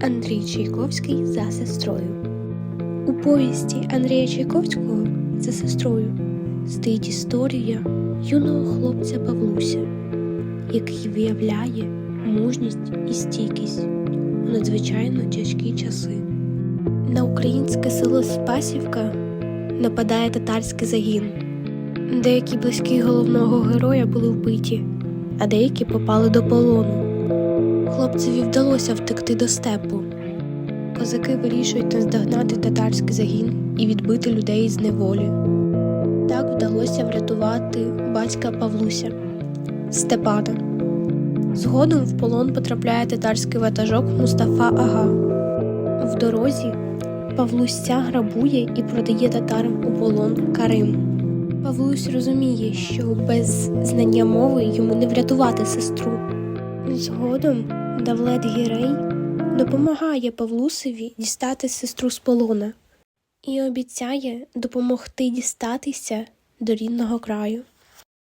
Андрій Чайковський за сестрою. У повісті Андрія Чайковського за сестрою стоїть історія юного хлопця Павлуся, який виявляє мужність і стійкість у надзвичайно тяжкі часи. На українське село Спасівка нападає татарський загін. Деякі близькі головного героя були вбиті, а деякі попали до полону. Хлопцеві вдалося втекти до степу. Козаки вирішують наздогнати татарський загін і відбити людей з неволі. Так вдалося врятувати батька Павлуся Степана. Згодом в полон потрапляє татарський ватажок Мустафа Ага. В дорозі Павлуся грабує і продає татарам у полон Карим. Павлусь розуміє, що без знання мови йому не врятувати сестру. Згодом Давлет Гірей допомагає Павлусеві дістати сестру з полона і обіцяє допомогти дістатися до рідного краю.